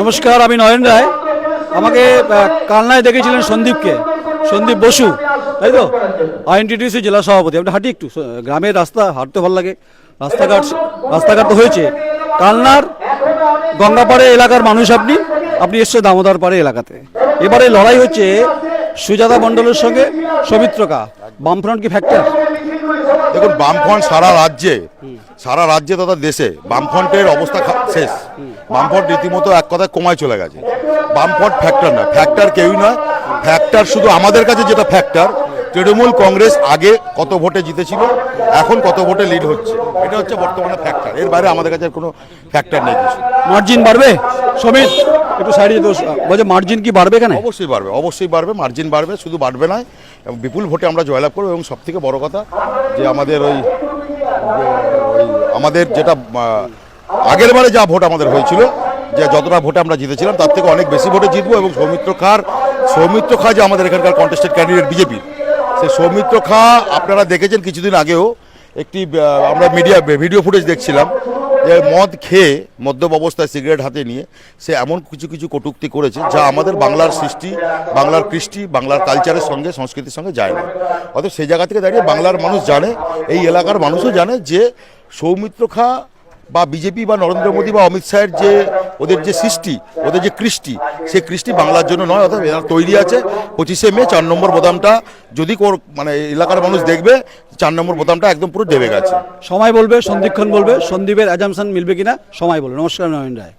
নমস্কার আমি নয়ন রায়। আমাকে কালনায় দেখেছিলেন সন্দীপকে সন্দীপ বসু তাই তো? আইএনটিটিসি জেলা সভাপতি। আপনি হাঁটি একটু গ্রামের রাস্তা হাঁটতে ভালো লাগে। রাস্তাঘাট রাস্তাঘাট তো হয়েছে। কালনার গঙ্গাপাড়ে এলাকার মানুষ আপনি আপনি এসছে দামোদর পাড়ে এলাকাতে। এবারে লড়াই হচ্ছে সুজাতা মণ্ডলের সঙ্গে সৌমিত্রকা। বামফ্রন্ট কি ফ্যাক্টর দেখুন বামফ্রন্ট সারা রাজ্যে সারা রাজ্যে তথা দেশে বামফ্রন্টের অবস্থা শেষ। বামফ্রন্ট রীতিমতো এক কথায় কমায় চলে গেছে। বামফ্রন্ট ফ্যাক্টর না। ফ্যাক্টর কেউই নয় ফ্যাক্টর শুধু আমাদের কাছে যেটা ফ্যাক্টর তৃণমূল কংগ্রেস আগে কত ভোটে জিতেছিল এখন কত ভোটে লিড হচ্ছে। এটা হচ্ছে বর্তমানে ফ্যাক্টর এর বাইরে আমাদের কাছে কোনো ফ্যাক্টর নেই কিছু। মার্জিন বাড়বে? সমিত একটু সাইডে বস- বলছে মার্জিন কি বাড়বে এখানে? অবশ্যই বাড়বে অবশ্যই বাড়বে মার্জিন বাড়বে শুধু বাড়বে না। এবং বিপুল ভোটে আমরা জয়লাভ করব। এবং সব থেকে বড় কথা যে আমাদের ওই ওই আমাদের যেটা আগের বারে যা ভোট আমাদের হয়েছিল, যে যতটা ভোটে আমরা জিতেছিলাম, তার থেকে অনেক বেশি ভোটে জিতবো এবং সৌমিত্র খার, সৌমিত্র খা যে আমাদের এখানকার কন্টেস্টেড ক্যান্ডিডেট বিজেপির সে সৌমিত্র খা আপনারা দেখেছেন কিছুদিন আগেও একটি আমরা মিডিয়া ভিডিও ফুটেজ দেখছিলাম যে মদ খেয়ে মদ্যপ অবস্থায় সিগারেট হাতে নিয়ে সে এমন কিছু কিছু কটূক্তি করেছে যা আমাদের বাংলার সৃষ্টি, বাংলার কৃষ্টি, বাংলার কালচারের সঙ্গে, সংস্কৃতির সঙ্গে যায় না। অতএব সেই জায়গা থেকে দাঁড়িয়ে বাংলার মানুষ জানে, এই এলাকার মানুষও জানে যে সৌমিত্র খা বা বিজেপি বা নরেন্দ্র মোদী বা অমিত শাহের যে ওদের যে সৃষ্টি, ওদের যে কৃষ্টি, সেই কৃষ্টি বাংলার জন্য নয়, অর্থাৎ এরা তৈরি আছে। পঁচিশে মে, চার নম্বর বোদামটা যদি কোর- মানে এলাকার মানুষ দেখবে, চার নম্বর বোদামটা একদম পুরো দেবে গেছে। সময় বলবে সন্দীপক্ষণ বলবে, সন্দীপের অ্যাজামশন মিলবে কিনা, সময় বলবে। নমস্কার নয়ন রায়।